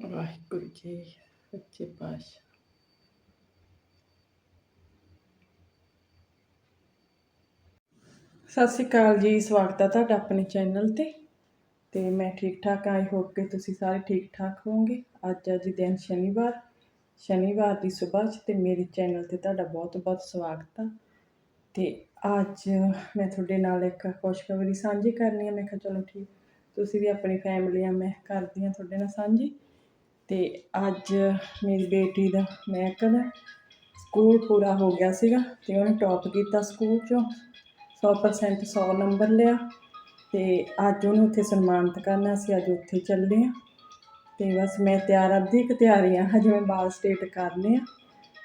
ਵਾਹਿਗੁਰੂ ਜੀ ਸੱਚੇ ਪਾਤਸ਼ਾਹ ਸਤਿ ਸ਼੍ਰੀ ਅਕਾਲ ਜੀ, ਸਵਾਗਤ ਹੈ ਤੁਹਾਡਾ ਆਪਣੇ ਚੈਨਲ ਤੇ। ਤੇ ਮੈਂ ਠੀਕ ਠਾਕ ਆਈ ਹੋਪ ਕਿ ਤੁਸੀਂ ਸਾਰੇ ਠੀਕ ਠਾਕ ਹੋਵੋਗੇ। ਅੱਜ ਅੱਜ ਦਿਨ ਸ਼ਨੀਵਾਰ ਸ਼ਨੀਵਾਰ ਦੀ ਸਵੇਰ 'ਚ ਤੇ ਮੇਰੇ ਚੈਨਲ ਤੇ ਤੁਹਾਡਾ ਬਹੁਤ ਬਹੁਤ ਸਵਾਗਤ ਆ। ਤੇ ਅੱਜ ਮੈਂ ਤੁਹਾਡੇ ਨਾਲ ਇੱਕ ਖੁਸ਼ਖਬਰੀ ਸਾਂਝੀ ਕਰਨੀ ਹੈ ਮੈਂ ਕਿਹਾ ਚਲੋ ਠੀਕ, ਤੁਸੀਂ ਵੀ ਆਪਣੀ ਫੈਮਲੀ ਆ, ਮੈਂ ਕਰਦੀ ਹਾਂ ਤੁਹਾਡੇ ਨਾਲ ਸਾਂਝੀ। ਤੇ ਅੱਜ ਮੇਰੀ ਬੇਟੀ ਦਾ ਮੈਕ ਦਾ ਸਕੂਲ ਪੂਰਾ ਹੋ ਗਿਆ ਸੀਗਾ ਤੇ ਉਹਨੇ ਟੌਪ ਕੀਤਾ ਸਕੂਲ 'ਚੋਂ 100% 100 ਨੰਬਰ ਲਿਆ ਤੇ ਅੱਜ ਉਹਨੂੰ ਉੱਥੇ ਸਨਮਾਨਿਤ ਕਰਨਾ ਸੀ ਅੱਜ ਉੱਥੇ ਚੱਲੇ ਆ ਤੇ ਬਸ ਮੈਂ ਤਿਆਰ, ਅੱਧੀ ਕੁ ਤਿਆਰੀ ਆ, ਹਜੇ ਮੈਂ ਬਾਲ ਸਟੇਟ ਕਰਨੇ ਆ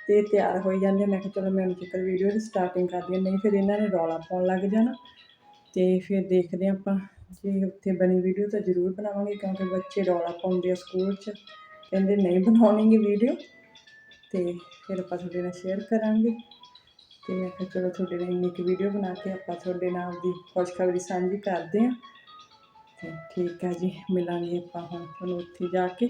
ਤੇ ਤਿਆਰ ਹੋਈ ਜਾਂਦੇ ਆ। ਮੈਂ ਕਿਹਾ ਚਲੋ ਮੈਂ ਹੁਣ ਜ਼ਿਕਰ ਵੀਡੀਓ ਦੀ ਸਟਾਰਟਿੰਗ ਕਰਦੀ ਹਾਂ, ਨਹੀਂ ਫਿਰ ਇਹਨਾਂ ਨੇ ਰੌਲਾ ਪਾਉਣ ਲੱਗ ਜਾਣਾ ਤੇ ਫਿਰ ਦੇਖਦੇ ਹਾਂ ਆਪਾਂ ਜੇ ਉੱਥੇ ਬਣੀ ਵੀਡੀਓ ਤਾਂ ਜ਼ਰੂਰ ਬਣਾਵਾਂਗੇ ਕਿਉਂਕਿ ਬੱਚੇ ਰੌਲਾ ਪਾਉਂਦੇ ਆ ਸਕੂਲ 'ਚ ਕਹਿੰਦੇ ਨਹੀਂ ਬਣਾਉਣੀਗੀ ਵੀਡੀਓ। ਤੇ ਫਿਰ ਆਪਾਂ ਤੁਹਾਡੇ ਨਾਲ ਸ਼ੇਅਰ ਕਰਾਂਗੇ। ਤੇ ਮੈਂ ਕਿਹਾ ਚਲੋ ਤੁਹਾਡੇ ਨਾਲ ਇੰਨੀ ਕੁ ਵੀਡੀਓ ਬਣਾ ਕੇ ਆਪਾਂ ਤੁਹਾਡੇ ਨਾਲ ਦੀ ਖੁਸ਼ਖਬਰੀ ਸਾਂਝੀ ਕਰਦੇ ਹਾਂ ਤੇ ਠੀਕ ਹੈ ਜੀ, ਮਿਲਾਂਗੇ ਆਪਾਂ ਹੁਣ ਤੁਹਾਨੂੰ ਉੱਥੇ ਜਾ ਕੇ।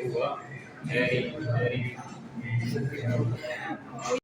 Cuba, hey. Eddie.